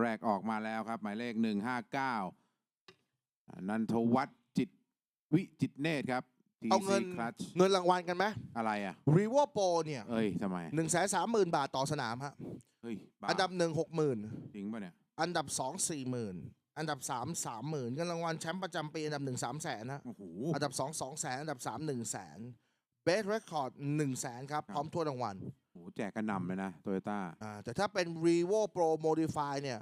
แรกออกมาแล้วครับ หมายเลขหนึ่งห้าเก้านันทวัฒน์จิตวิจิตรเนตรครับทีเอาเงิซีนคลัชเงินรางวัลกันไหมอะไรอะ รีวอโปเนี่ยเอ้ยทำไมหนึ่งแสนสามหมื่นบาทต่อสนามฮะเฮ้ยบ้าอันดับหนึ่งหกหมื่นจริงป่ะเนี่ย อันดับสองสี่หมื่นอันดับสามสามหมื่นเงินรางวัลแชมป์ประจำปี อันดับหนึ่งสามแสนนะโอ้โห อันดับสองสองแสนอันดับสามหนึ่งแสนเบสเรคคอร์ดหนึ่งแสนครับ ครับ พร้อมถ้วยรางวัลโอ้โห แจกกระหนำเลยนะโตโยต้าอ่าแต่ถ้าเป็น r e v o Pro Modify เนี่ย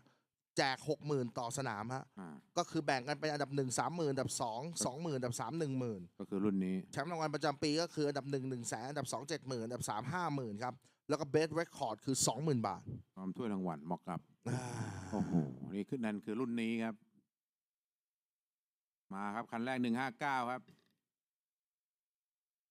แจก 60,000 ต่อสนามฮะอ่าก็คือแบ่งกันเป็นอันดับ 1 30,000อันดับ 2 20,000อันดับ 3 10,000ก็คือรุ่นนี้ แชมป์รางวัลประจำปีก็คืออันดับ 1 1แสนอันดับ 2 70,000อันดับ 3 50,000ครับแล้วก็เบสเรคคอร์ดคือ 20,000 บาทพร้อมถ้วยรางวัลเหมาะกับ อ่าโอ้โห นี่คือนั่นคือรุ่นนี้ครับ มาครับ คันแรกหนึ่งห้าเก้าครับ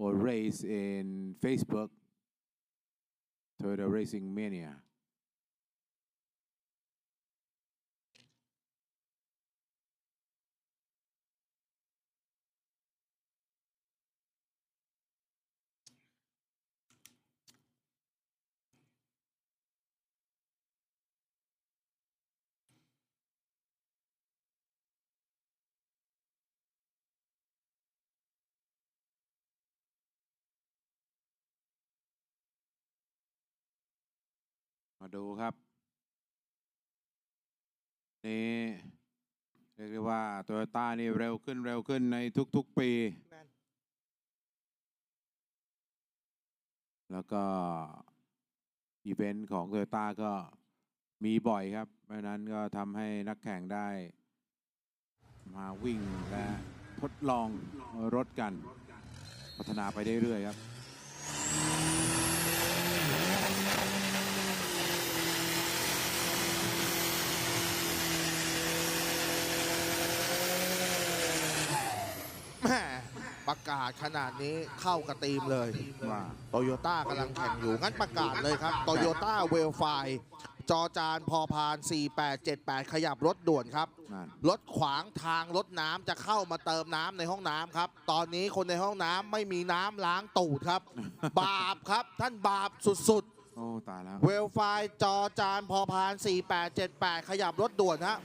or mm-hmm. race in Facebook, Toyota Racing Mania. มาดูครับ นี่เรียกได้ว่าโตโยต้านี่เร็วขึ้นเร็วขึ้นในทุกๆปี แล้วก็ อีเวนต์ของโตโยต้าก็มีบ่อยครับ เพราะฉะนั้นก็ทำให้นักแข่งได้ มาวิ่งและทดลองรถกัน พัฒนาไปเรื่อยๆครับ แหม่ ประกาศขนาดนี้เข้ากับทีมเลยว่าโตโยต้ากำลังแข่งอยู่ งั้นประกาศเลยครับโตโยต้าเวลไฟจอจานพอพาน 4878 ขยับรถด่วนครับนั่นรถขวางทางรถน้ำจะเข้ามาเติมน้ำในห้องน้ำครับ ตอนนี้คนในห้องน้ำไม่มีน้ำล้างตูดครับ บาปครับท่านบาปสุดโอ้ตายแล้วๆเวลไฟจอจานพอพาน 4878 ขยับรถด่วนฮะ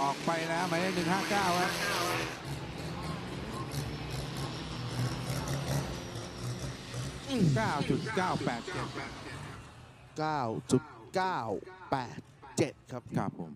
ออกไปแล้วหมายเลขหนึ่งห้าเก้าครับเก้าจุดเก้าแปดเจ็ด9.987ครับครับผม